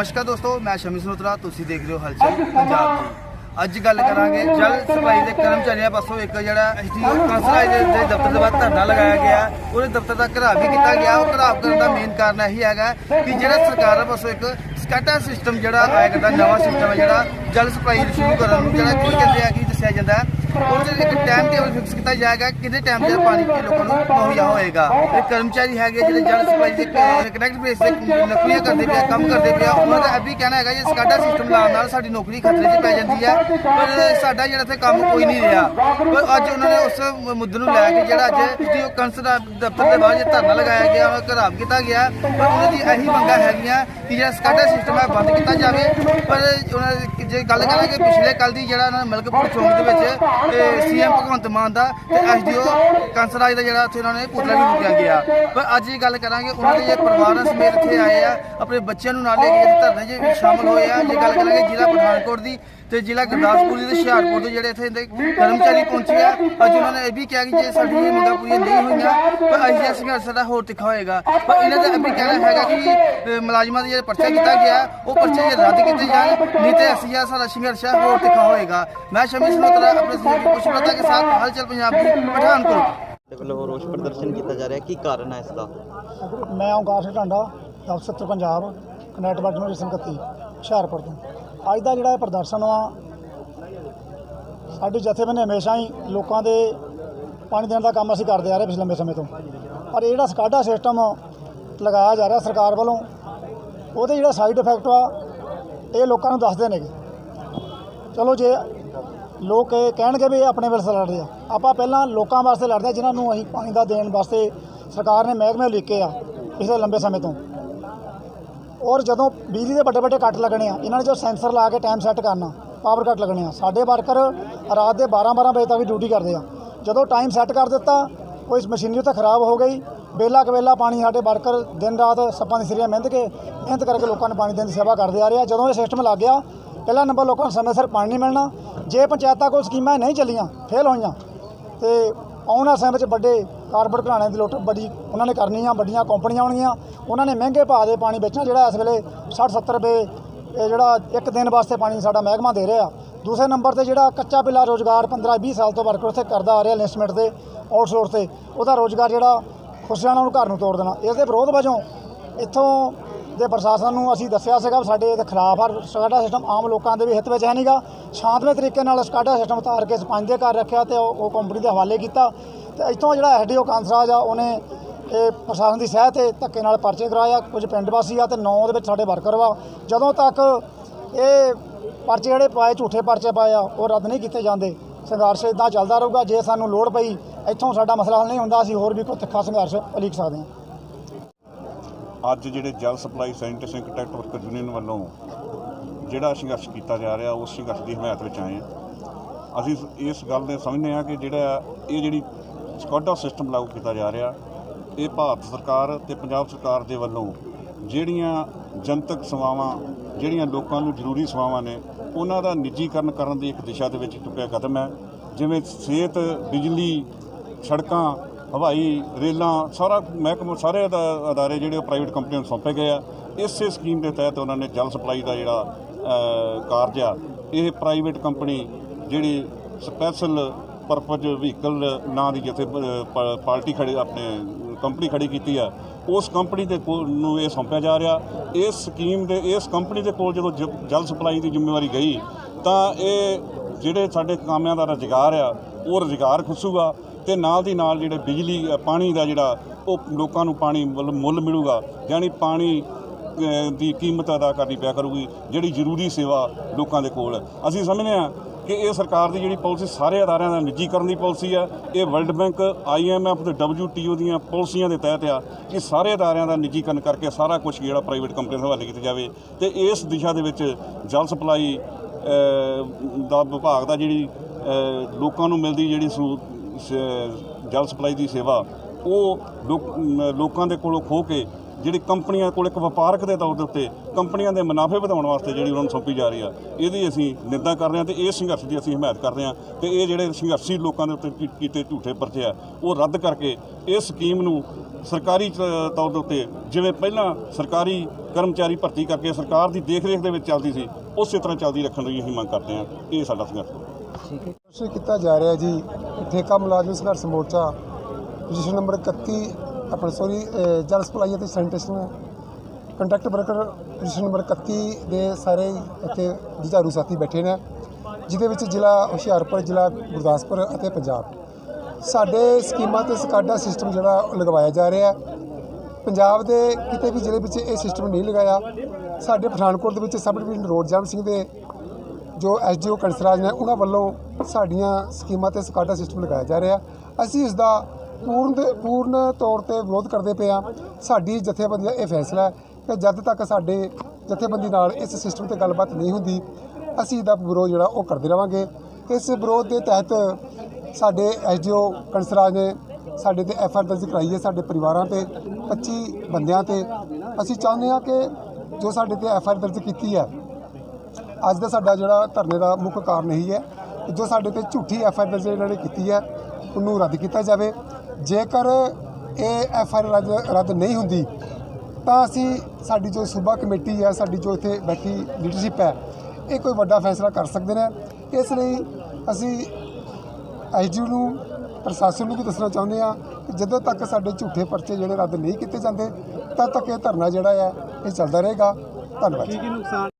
ਨਮਸਕਾਰ ਦੋਸਤੋ ਮੈਂ ਸ਼ਮੀ ਸਨੋਤਰਾ ਤੁਸੀਂ ਦੇਖ ਰਹੇ ਹੋ ਹਲਚਲ ਪੰਜਾਬ ਦੀ। ਅੱਜ ਗੱਲ ਕਰਾਂਗੇ ਜਲ ਸਪਲਾਈ ਦੇ ਕਰਮਚਾਰੀਆਂ ਪਾਸੋਂ ਇੱਕ ਜਿਹੜਾ ਐਸਡੀਓ ਕਾਂਸਲਾਈ ਦੇ ਦਫ਼ਤਰ ਦੇ ਬਾਹਰ ਧਰਨਾ ਲਗਾਇਆ ਗਿਆ। ਉਹਦੇ ਦਫ਼ਤਰ ਦਾ ਘਰਾਵ ਵੀ ਕੀਤਾ ਗਿਆ। ਉਹ ਘਰਾਵ ਕਰਨ ਦਾ ਮੇਨ ਕਾਰਨ ਇਹੀ ਹੈਗਾ ਕਿ ਜਿਹੜਾ ਸਰਕਾਰ ਪਾਸੋਂ ਇੱਕ ਸਕਾਟਾ ਸਿਸਟਮ ਜਿਹੜਾ ਆਇਆ ਕਰਦਾ ਨਵਾਂ ਸਿਸਟਮ ਹੈ ਜਿਹੜਾ ਜਲ ਸਪਲਾਈ ਸ਼ੁਰੂ ਕਰਨ ਨੂੰ ਜਿਹੜਾ ਕੀ ਕਹਿੰਦੇ ਆ ਕਿ ਦੱਸਿਆ ਜਾਂਦਾ ਹੈ? ਉਹਦੇ ਇੱਕ ਟਾਈਮ ਟੇਬਲ ਫਿਕਸ ਕੀਤਾ ਜਾਏਗਾ ਕਿੰਨੇ ਟਾਈਮ ਤੇ ਪਾਣੀ ਕਿ ਲੋਕਾਂ ਨੂੰ ਮੁਹੱਈਆ ਹੋਏਗਾ। ਇਹ ਕਰਮਚਾਰੀ ਹੈਗੇ ਜਿਹੜੇ ਜਲ ਸਪਲਾਈ ਦੇ ਕਨੈਕਟ ਬੇਸ ਤੇ ਨੌਕਰੀਆਂ ਕਰਦੇ ਪਿਆ ਕੰਮ ਕਰਦੇ ਪਿਆ ਉਹਨਾਂ ਦਾ ਇਹ ਵੀ ਕਹਿਣਾ ਹੈਗਾ ਜੇ ਸਕਾਡਾ ਸਿਸਟਮ ਲਾਉਣ ਨਾਲ ਸਾਡੀ ਨੌਕਰੀ ਖਤਰੇ 'ਚ ਪੈ ਜਾਂਦੀ ਹੈ ਪਰ ਸਾਡਾ ਜਿਹੜਾ ਇੱਥੇ ਕੰਮ ਕੋਈ ਨਹੀਂ ਰਿਹਾ। ਪਰ ਅੱਜ ਉਹਨਾਂ ਨੇ ਉਸ ਮੁੱਦੇ ਨੂੰ ਲੈ ਕੇ ਜਿਹੜਾ ਅੱਜ ਜੋ ਕੰਸਲ ਦਫ਼ਤਰ ਦੇ ਬਾਹਰ ਜੇ ਧਰਨਾ ਲਗਾਇਆ ਗਿਆ ਉਹ ਘਰਾਬ ਕੀਤਾ ਗਿਆ ਪਰ ਉਹਨਾਂ ਦੀ ਇਹੀ ਮੰਗਾਂ ਹੈਗੀਆਂ ਕਿ ਜਿਹੜਾ ਸਕਾਡਾ ਸਿਸਟਮ ਹੈ ਬੰਦ ਕੀਤਾ ਜਾਵੇ। ਪਰ ਉਹਨਾਂ ਜੇ ਗੱਲ ਕਰਾਂਗੇ ਪਿਛਲੇ ਕੱਲ ਦੀ ਜਿਹੜਾ ਉਹਨਾਂ ਨੇ ਮਲਕਪੁਰ ਚੌਂਕ ਦੇ ਵਿੱਚ ਸੀਐਮ ਭਗਵੰਤ ਮਾਨ ਦਾ ਤੇ ਐਸਡੀਓ ਕੰਸਰਾਜ ਦਾ ਜਿਹੜਾ ਉੱਥੇ ਉਹਨਾਂ ਨੇ ਪੁਤਲਾ ਵੀ ਮੁਕਿਆ ਗਿਆ। ਪਰ ਅੱਜ ਇਹ ਗੱਲ ਕਰਾਂਗੇ ਉਹਨਾਂ ਦੇ ਪਰਿਵਾਰਾਂ ਸਮੇਤ ਇੱਥੇ ਆਏ ਆ ਆਪਣੇ ਬੱਚਿਆਂ ਨੂੰ ਨਾਲ ਲੈ ਕੇ ਧਰਨੇ 'ਚ ਸ਼ਾਮਲ ਹੋਏ ਆ। ਜੇ ਗੱਲ ਕਰਾਂਗੇ ਜ਼ਿਲ੍ਹਾ ਪਠਾਨਕੋਟ ਦੀ ਤੇ ਜ਼ਿਲ੍ਹਾ ਗੁਰਦਾਸਪੁਰ ਦੀ ਤੇ ਹੁਸ਼ਿਆਰਪੁਰ ਦੇ ਜਿਹੜੇ ਇੱਥੇ ਦੇ ਕਰਮਚਾਰੀ ਪਹੁੰਚੇ ਆ। ਅੱਜ ਉਹਨਾਂ ਨੇ ਇਹ ਵੀ ਕਿਹਾ ਕਿ ਜੇ ਸਾਡੀ ਇਹ ਮੰਗਾਂ ਪੂਰੀਆਂ ਨਹੀਂ ਹੋਈਆਂ ਪਰ ਅੱਜ ਇਹ ਸੰਘਰਸ਼ ਸਾਡਾ ਹੋਰ ਤਿੱਖਾ ਹੋਏਗਾ। ਪਰ ਇਹਨਾਂ ਦਾ ਇਹ ਵੀ ਕਹਿਣਾ ਹੈਗਾ ਕਿ ਮੁਲਾਜ਼ਮਾਂ ਦੇ ਜਿਹੜੇ ਪਰਚਾ ਕੀਤਾ ਗਿਆ ਉਹ ਪਰਚੇ ਜੇ ਰੱਦ ਕੀਤੇ ਜਾਣ ਨਹੀਂ ਤੇ ਅਸੀਂ ਆ ਸਾਡਾ ਸੰਘਰਸ਼ ਹੋਰ ਤਿੱਖਾ ਹੋਏਗਾ। ਮੈਂ ਸ਼ਮੀ ਸਨੋਤਰਾ ਆਪਣੇ ਸਹਿਯੋਗੀ ਪੁਸ਼ਪਲਤਾ ਕੇ ਸਾਥ ਹਲਚਲ ਪੰਜਾਬ ਦੀ ਪਠਾਨਕੋਟ। ਦੇ ਵੱਲੋਂ ਰੋਸ ਪ੍ਰਦਰਸ਼ਨ ਕੀਤਾ ਜਾ ਰਿਹਾ। ਕੀ ਕਾਰਨ ਹੈ ਇਸ ਦਾ? ਮੈਂ ਓਂਕਾਰ ਸਿੰਘ ਢਾਂਡਾ ਦਫ਼ਤਰ ਪੰਜਾਬ ਕਨੈਕਟ ਰੇਸ਼ਨ ਕੱਤੀ ਹੁਸ਼ਿਆਰਪੁਰ ਤੋਂ। ਅੱਜ ਦਾ ਜਿਹੜਾ ਇਹ ਪ੍ਰਦਰਸ਼ਨ ਆ ਸਾਡੀ ਜਥੇਬੰਦੀ ਹਮੇਸ਼ਾ ਹੀ ਲੋਕਾਂ ਦੇ ਪਾਣੀ ਦੇਣ ਦਾ ਕੰਮ ਅਸੀਂ ਕਰਦੇ ਆ ਰਹੇ ਪਿਛਲੇ ਲੰਬੇ ਸਮੇਂ ਤੋਂ। ਪਰ ਇਹ ਜਿਹੜਾ ਸਕਾਡਾ ਸਿਸਟਮ ਲਗਾਇਆ ਜਾ ਰਿਹਾ ਸਰਕਾਰ ਵੱਲੋਂ, ਉਹਦੇ ਜਿਹੜਾ ਸਾਈਡ ਇਫੈਕਟ ਆ ਇਹ ਲੋਕਾਂ ਨੂੰ ਦੱਸਦੇ ਨੇਗੇ। ਚਲੋ ਜੇ ਲੋਕ ਇਹ ਕਹਿਣਗੇ ਵੀ ਇਹ ਆਪਣੇ ਵਾਸਤੇ ਲੜਦੇ ਆ, ਆਪਾਂ ਪਹਿਲਾਂ ਲੋਕਾਂ ਵਾਸਤੇ ਲੜਦੇ ਆ, ਜਿਨ੍ਹਾਂ ਨੂੰ ਅਸੀਂ ਪਾਣੀ ਦਾ ਦੇਣ ਵਾਸਤੇ ਸਰਕਾਰ ਨੇ ਮਹਿਕਮੇ ਲਿਖੇ ਆ ਪਿਛਲੇ ਲੰਬੇ ਸਮੇਂ ਤੋਂ। ਔਰ ਜਦੋਂ ਬਿਜਲੀ ਦੇ ਵੱਡੇ ਵੱਡੇ ਕੱਟ ਲੱਗਣੇ ਆ, ਇਹਨਾਂ ਨੇ ਜੋ ਸੈਂਸਰ ਲਾ ਕੇ ਟਾਈਮ ਸੈੱਟ ਕਰਨਾ ਪਾਵਰ ਕੱਟ ਲੱਗਣੇ ਆ, ਸਾਡੇ ਵਰਕਰ ਰਾਤ ਦੇ 12 12 ਵਜੇ ਤੱਕ ਵੀ ਡਿਊਟੀ ਕਰਦੇ ਆ। ਜਦੋਂ ਟਾਈਮ ਸੈੱਟ ਕਰ ਦਿੱਤਾ, ਕੋਈ ਮਸ਼ੀਨਰੀ ਤਾਂ ਖਰਾਬ ਹੋ ਗਈ ਬੇਲਾ ਕਵੇਲਾ ਪਾਣੀ ਸਾਡੇ ਵਰਕਰ ਦਿਨ ਰਾਤ ਸੱਪਾਂ ਦੀ ਸਿਰੀਆਂ ਮਿਹਨਤ ਕੇ, ਮਿਹਨਤ ਕਰਕੇ ਲੋਕਾਂ ਨੂੰ ਪਾਣੀ ਦੇਣ ਦੀ ਸੇਵਾ ਕਰਦੇ ਆ ਰਹੇ। ਆ ਜਦੋਂ ਇਹ ਸਿਸਟਮ ਲੱਗ ਗਿਆ, ਪਹਿਲਾ ਨੰਬਰ ਲੋਕਾਂ ਨੂੰ ਸਮੇਂ ਸਿਰ ਪਾਣੀ ਨਹੀਂ ਮਿਲਣਾ। ਜੇ ਪੰਚਾਇਤਾਂ ਕੋਲ ਸਕੀਮਾਂ ਨਹੀਂ ਚੱਲੀਆਂ ਫੇਲ ਹੋਈਆਂ, ਤੇ ਆਉਣ ਵਾਲੇ ਸਮੇਂ ਵਿੱਚ ਵੱਡੇ ਕਾਰਪੋਰੇਟ ਘਰਾਣਿਆਂ ਦੀ ਲੁੱਟ ਬੜੀ ਉਹਨਾਂ ਨੇ ਕਰਨੀ ਆ, ਵੱਡੀਆਂ ਕੰਪਨੀਆਂ ਆਉਣਗੀਆਂ। ਉਹਨਾਂ ਨੇ ਮਹਿੰਗੇ ਭਾਅ ਦੇ ਪਾਣੀ ਵੇਚਣਾ, ਜਿਹੜਾ ਇਸ ਵੇਲੇ 60 70 ਰੁਪਏ, ਇਹ ਜਿਹੜਾ ਇੱਕ ਦਿਨ ਵਾਸਤੇ ਪਾਣੀ ਸਾਡਾ ਮਹਿਕਮਾ ਦੇ ਰਿਹਾ। ਦੂਸਰੇ ਨੰਬਰ ਤੇ ਜਿਹੜਾ ਕੱਚਾ ਪਿਲਾ ਰੋਜ਼ਗਾਰ 15 20 ਸਾਲ ਤੋਂ ਵਰਕਰ ਉੱਥੇ ਕਰਦਾ ਆ ਰਿਹਾ ਲਿਸਟਮੈਂਟ ਤੇ ਆਊਟਸੋਰਸ ਤੇ, ਉਹਦਾ ਰੋਜ਼ਗਾਰ ਜਿਹੜਾ ਖੁਸ਼ ਜਾਣਾ ਉਹਨੂੰ ਘਰ ਨੂੰ ਤੋੜ ਦੇਣਾ। ਇਸ ਦੇ ਵਿਰੋਧ ਵਜੋਂ ਇੱਥੋਂ ਦੇ ਪ੍ਰਸ਼ਾਸਨ ਨੂੰ ਅਸੀਂ ਦੱਸਿਆ ਸੀਗਾ ਵੀ ਸਾਡੇ ਇਹਦੇ ਖਿਲਾਫ ਆ ਸਕਾਡਾ ਸਿਸਟਮ ਆਮ ਲੋਕਾਂ ਦੇ ਵੀ ਹਿੱਤ ਵਿੱਚ ਹੈ ਨਹੀਂਗਾ ਸ਼ਾਂਤਮਈ ਤਰੀਕੇ ਨਾਲ ਸਕਾਡਾ ਸਿਸਟਮ ਉਤਾਰ ਕੇ ਸਰਪੰਚ ਦੇ ਘਰ ਰੱਖਿਆ ਤੇ ਉਹ ਉਹ ਕੰਪਨੀ ਦੇ ਹਵਾਲੇ ਕੀਤਾ। ਤੇ ਇੱਥੋਂ ਜਿਹੜਾ ਐਸਡੀਓ ਕਾਂਸਰਾਜ ਆ, ਉਹਨੇ ਇਹ ਪ੍ਰਸ਼ਾਸਨ ਦੀ ਸਹਿ ਤੇ ਧੱਕੇ ਨਾਲ ਪਰਚੇ ਕਰਾਇਆ ਕੁਝ ਪਿੰਡ ਵਾਸੀ ਆ ਤੇ ਨੌ ਦੇ ਵਿੱਚ ਸਾਡੇ ਵਰਕਰ ਵਾ। ਜਦੋਂ ਤੱਕ ਇਹ ਪਰਚੇ ਜਿਹੜੇ ਪਾਏ, ਝੂਠੇ ਪਰਚੇ ਪਾਏ ਆ, ਉਹ ਰੱਦ ਨਹੀਂ ਕੀਤੇ ਜਾਂਦੇ। ਸੰਘਰਸ਼ ਇਦਾਂ ਚੱਲਦਾ ਰਹੂਗਾ, ਜੇ ਸਾਨੂੰ ਲੋੜ ਪਈ, ਇੱਥੋਂ ਸਾਡਾ ਮਸਲਾ ਹੱਲ ਨਹੀਂ ਹੁੰਦਾ, ਅਸੀਂ ਹੋਰ ਵੀ ਕੋਈ ਤਿੱਖਾ ਸੰਘਰਸ਼ ਉਲੀਕ ਸਕਦੇ ਹਾਂ। ਅੱਜ ਜਿਹੜੇ ਜਲ supply sanitation contract worker union ਵੱਲੋਂ ਜਿਹੜਾ ਸੰਘਰਸ਼ ਕੀਤਾ ਜਾ ਰਿਹਾ, ਉਸ ਸੰਘਰਸ਼ ਦੀ ਹਮਾਇਤ ਵਿੱਚ ਆਏ ਹਾਂ। ਅਸੀਂ ਇਸ ਗੱਲ ਦੇ ਸਮਝਦੇ ਹਾਂ ਕਿ ਜਿਹੜਾ ਇਹ ਜਿਹੜੀ ਸਕਾਡਾ ਸਿਸਟਮ ਲਾਗੂ ਕੀਤਾ ਜਾ ਰਿਹਾ। ਇਹ ਭਾਰਤ ਸਰਕਾਰ ਤੇ ਪੰਜਾਬ ਸਰਕਾਰ ਦੇ ਵੱਲੋਂ ਜਿਹੜੀਆਂ ਜਨਤਕ ਸੇਵਾਵਾਂ, ਜਿਹੜੀਆਂ ਲੋਕਾਂ ਨੂੰ ਜ਼ਰੂਰੀ ਸੇਵਾਵਾਂ ਨੇ, ਉਹਨਾਂ ਦਾ ਨਿੱਜੀਕਰਨ ਕਰਨ ਦੀ ਇੱਕ ਦਿਸ਼ਾ ਦੇ ਵਿੱਚ ਚੁੱਕਿਆ ਕਦਮ ਹੈ। ਜਿਵੇਂ ਸਿਹਤ, ਬਿਜਲੀ, ਸੜਕਾਂ, ਹਵਾਈ, ਰੇਲਾਂ, ਸਾਰਾ ਮਹਿਕਮਾ, ਸਾਰੇ ਅਦਾ- ਅਦਾਰੇ ਜਿਹੜੇ ਉਹ ਪ੍ਰਾਈਵੇਟ ਕੰਪਨੀਆਂ ਨੂੰ ਸੌਂਪੇ ਗਏ ਆ। ਇਸੇ ਸਕੀਮ ਦੇ ਤਹਿਤ ਉਹਨਾਂ ਨੇ ਜਲ ਸਪਲਾਈ ਦਾ ਜਿਹੜਾ ਕਾਰਜ ਆ, ਇਹ ਪ੍ਰਾਈਵੇਟ ਕੰਪਨੀ ਜਿਹੜੀ ਸਪੈਸ਼ਲ ਪਰਪਸ ਵਹੀਕਲ ਨਾਂ ਦੀ ਜਿੱਥੇ ਪ- ਪਾਰਟੀ ਖੜੀ, ਆਪਣੇ ਕੰਪਨੀ ਖੜੀ ਕੀਤੀ ਆ, ਉਸ ਕੰਪਨੀ ਦੇ ਕੋਲ ਨੂੰ ਇਹ ਸੌਂਪਿਆ ਜਾ ਰਿਹਾ। ਇਸ ਸਕੀਮ ਦੇ, ਇਸ ਕੰਪਨੀ ਦੇ ਕੋਲ ਜਦੋਂ ਜ- ਜਲ ਸਪਲਾਈ ਦੀ ਜ਼ਿੰਮੇਵਾਰੀ ਗਈ, ਤਾਂ ਇਹ ਜਿਹੜੇ ਸਾਡੇ ਕਾਮਿਆਂ ਦਾ ਰੁਜ਼ਗਾਰ ਆ, ਉਹ ਰੁਜ਼ਗਾਰ ਖੁੱਸੂਗਾ ਤੇ ਨਾਲ ਦੀ ਨਾਲ ਜਿਹੜੇ ਬਿਜਲੀ ਪਾਣੀ ਦਾ ਜਿਹੜਾ ਉਹ ਲੋਕਾਂ ਨੂੰ ਪਾਣੀ ਮੁੱਲ ਮੁੱਲ ਮਿਲੂਗਾ, ਯਾਨੀ ਪਾਣੀ ਦੀ ਕੀਮਤ ਅਦਾ ਕਰਨੀ ਪਿਆ ਕਰੂਗੀ, ਜਿਹੜੀ ਜ਼ਰੂਰੀ ਸੇਵਾ ਲੋਕਾਂ ਦੇ ਕੋਲ। ਅਸੀਂ ਸਮਝਦੇ ਹਾਂ ਕਿ ਇਹ ਸਰਕਾਰ ਦੀ ਜਿਹੜੀ ਪਾਲਿਸੀ ਸਾਰੇ ਅਦਾਰਿਆਂ ਦਾ ਨਿੱਜੀਕਰਨ ਦੀ ਪਾਲਿਸੀ ਆ, ਇਹ ਵਰਲਡ ਬੈਂਕ ਆਈਐਮਐਫ ਤੇ WTO ਦੀਆਂ ਪਾਲਿਸੀਆਂ ਦੇ ਤਹਿਤ ਆ ਕਿ ਸਾਰੇ ਅਦਾਰਿਆਂ ਦਾ ਨਿੱਜੀਕਰਨ ਕਰਕੇ ਸਾਰਾ ਕੁਝ ਜਿਹੜਾ ਪ੍ਰਾਈਵੇਟ ਕੰਪਨੀਆਂ ਦੇ ਹਵਾਲੇ ਕੀਤਾ ਜਾਵੇ ਤੇ ਇਸ ਦਿਸ਼ਾ ਦੇ ਵਿੱਚ ਜਲ ਸਪਲਾਈ ਦਾ ਵਿਭਾਗ ਦਾ ਜਿਹੜੀ ਲੋਕਾਂ ਨੂੰ ਮਿਲਦੀ ਜਿਹੜੀ ਸਹੂ- ਸ- ਜਲ ਸਪਲਾਈ ਦੀ ਸੇਵਾ, ਉਹ ਲੋਕਾਂ ਦੇ ਕੋਲੋਂ ਖੋ ਕੇ ਜਿਹੜੀ ਕੰਪਨੀਆਂ ਕੋਲ ਇੱਕ ਵਪਾਰਕ ਦੇ ਤੌਰ ਦੇ ਉੱਤੇ ਕੰਪਨੀਆਂ ਦੇ ਮੁਨਾਫੇ ਵਧਾਉਣ ਵਾਸਤੇ ਜਿਹੜੀ ਉਹਨਾਂ ਨੂੰ ਸੌਂਪੀ ਜਾ ਰਹੀ ਆ, ਇਹਦੀ ਅਸੀਂ ਨਿੰਦਾ ਕਰ ਰਹੇ ਹਾਂ ਤੇ ਇਸ ਸੰਘਰਸ਼ ਦੀ ਅਸੀਂ ਹਮਾਇਤ ਕਰਦੇ ਹਾਂ ਤੇ ਇਹ ਜਿਹੜੇ ਸੰਘਰਸ਼ੀ ਲੋਕਾਂ ਦੇ ਉੱਤੇ ਕੀਤੇ ਝੂਠੇ ਪਰਚੇ ਆ, ਉਹ ਰੱਦ ਕਰਕੇ ਇਸ ਸਕੀਮ ਨੂੰ ਸਰਕਾਰੀ ਤੌਰ ਦੇ ਉੱਤੇ ਜਿਵੇਂ ਪਹਿਲਾਂ ਸਰਕਾਰੀ ਕਰਮਚਾਰੀ ਭਰਤੀ ਕਰਕੇ ਸਰਕਾਰ ਦੀ ਦੇਖ-ਰੇਖ ਦੇ ਵਿੱਚ ਚੱਲਦੀ ਸੀ, ਉਸੇ ਤਰ੍ਹਾਂ ਚੱਲਦੀ ਰੱਖਣ ਦੀ ਅਸੀਂ ਮੰਗ ਕਰਦੇ ਹਾਂ, ਇਹ ਸਾਡਾ ਸੰਘਰਸ਼ ਹੈ। ਕੀਤਾ ਜਾ ਰਿਹਾ ਜੀ ਠੇਕਾ ਮੁਲਾਜ਼ਮ ਸੰਘਰਸ਼ ਮੋਰਚਾ, ਪੋਜੀਸ਼ਨ ਨੰਬਰ 31 ਆਪਣੇ ਸੋਰੀ ਜਲ ਸਪਲਾਈ ਅਤੇ sanitation contract worker position number 31 ਦੇ ਸਾਰੇ ਇੱਥੇ ਜੁਝਾਰੂ ਸਾਥੀ ਬੈਠੇ ਨੇ, ਜਿਹਦੇ ਵਿੱਚ ਜ਼ਿਲ੍ਹਾ ਹੁਸ਼ਿਆਰਪੁਰ, ਜ਼ਿਲ੍ਹਾ ਗੁਰਦਾਸਪੁਰ ਅਤੇ ਪੰਜਾਬ। ਸਾਡੇ ਸਕੀਮਾਂ ਤੇ ਸਕਾਡਾ ਸਿਸਟਮ ਜਿਹੜਾ ਉਹ ਲਗਵਾਇਆ ਜਾ ਰਿਹਾ ਹੈ। ਪੰਜਾਬ ਦੇ ਕਿਤੇ ਵੀ ਜ਼ਿਲ੍ਹੇ ਵਿੱਚ ਇਹ ਸਿਸਟਮ ਨਹੀਂ ਲਗਾਇਆ। ਸਾਡੇ ਪਠਾਨਕੋਟ ਦੇ ਵਿੱਚ ਸਬ ਡਿਵੀਜ਼ਨ ਰੋਡ ਜਮ ਸਿੰਘ ਦੇ ਜੋ ਐਸਡੀਓ ਕੰਸਰਾਜ ਨੇ, ਉਹਨਾਂ ਵੱਲੋਂ ਸਾਡੀਆਂ ਸਕੀਮਾਂ ਤੇ ਸਕਾਡਾ ਸਿਸਟਮ ਲਗਾਇਆ ਜਾ ਰਿਹਾ। ਅਸੀਂ ਇਸ ਦਾ ਪੂਰਨ ਦੇ ਪੂਰਨ ਤੌਰ ਤੇ ਵਿਰੋਧ ਕਰਦੇ ਪਏ ਹਾਂ ਸਾਡੀ ਜਥੇਬੰਦੀ ਦਾ ਇਹ ਫੈਸਲਾ ਹੈ ਕਿ ਜਦ ਤੱਕ ਸਾਡੇ ਜਥੇਬੰਦੀ ਨਾਲ ਇਸ ਸਿਸਟਮ ਤੇ ਗੱਲਬਾਤ ਨਹੀਂ ਹੁੰਦੀ, ਅਸੀਂ ਇਹਦਾ ਵਿਰੋਧ ਜਿਹੜਾ ਉਹ ਕਰਦੇ ਰਵਾਂਗੇ। ਇਸ ਵਿਰੋਧ ਦੇ ਤਹਿਤ ਸਾਡੇ ਐਸਡੀਓ ਕੰਸਰਾਜ ਨੇ ਸਾਡੇ ਤੇ ਐਫ ਆਰ ਦਰਜ ਕਰਾਈ ਹੈ ਸਾਡੇ ਪਰਿਵਾਰਾਂ ਤੇ 25 ਬੰਦਿਆਂ ਤੇ। ਅਸੀਂ ਚਾਹੁੰਦੇ ਹਾਂ ਕਿ ਜੋ ਸਾਡੇ ਤੇ ਐਫ ਆਰ ਦਰਜ ਕੀਤੀ ਹੈ, ਅੱਜ ਦਾ ਸਾਡਾ ਜਿਹੜਾ ਧਰਨੇ ਦਾ ਮੁੱਖ ਕਾਰਨ ਇਹੀ ਹੈ ਜੋ ਸਾਡੇ ਤੇ ਝੂਠੀ ਐਫ ਆਈ ਆਰ ਇਹਨਾਂ ਨੇ ਕੀਤੀ ਹੈ, ਉਹਨੂੰ ਰੱਦ ਕੀਤਾ ਜਾਵੇ। ਜੇਕਰ ਇਹ ਐਫ ਆਈ ਆਰ ਰੱਦ ਰੱਦ ਨਹੀਂ ਹੁੰਦੀ, ਤਾਂ ਅਸੀਂ ਸਾਡੀ ਜੋ ਸੂਬਾ ਕਮੇਟੀ ਹੈ, ਸਾਡੀ ਜੋ ਇੱਥੇ ਬੈਠੀ ਲੀਡਰਸ਼ਿਪ ਹੈ, ਇਹ ਕੋਈ ਵੱਡਾ ਫੈਸਲਾ ਕਰ ਸਕਦੇ ਨੇ। ਇਸ ਲਈ ਅਸੀਂ ਐਸਡੀਓ ਨੂੰ, ਪ੍ਰਸ਼ਾਸਨ ਨੂੰ ਵੀ ਦੱਸਣਾ ਚਾਹੁੰਦੇ ਹਾਂ ਕਿ ਜਦੋਂ ਤੱਕ ਸਾਡੇ ਝੂਠੇ ਪਰਚੇ ਜਿਹੜੇ ਰੱਦ ਨਹੀਂ ਕੀਤੇ ਜਾਂਦੇ, ਤਦ ਤੱਕ ਇਹ ਧਰਨਾ ਜਿਹੜਾ ਹੈ, ਇਹ ਚੱਲਦਾ ਰਹੇਗਾ। ਧੰਨਵਾਦ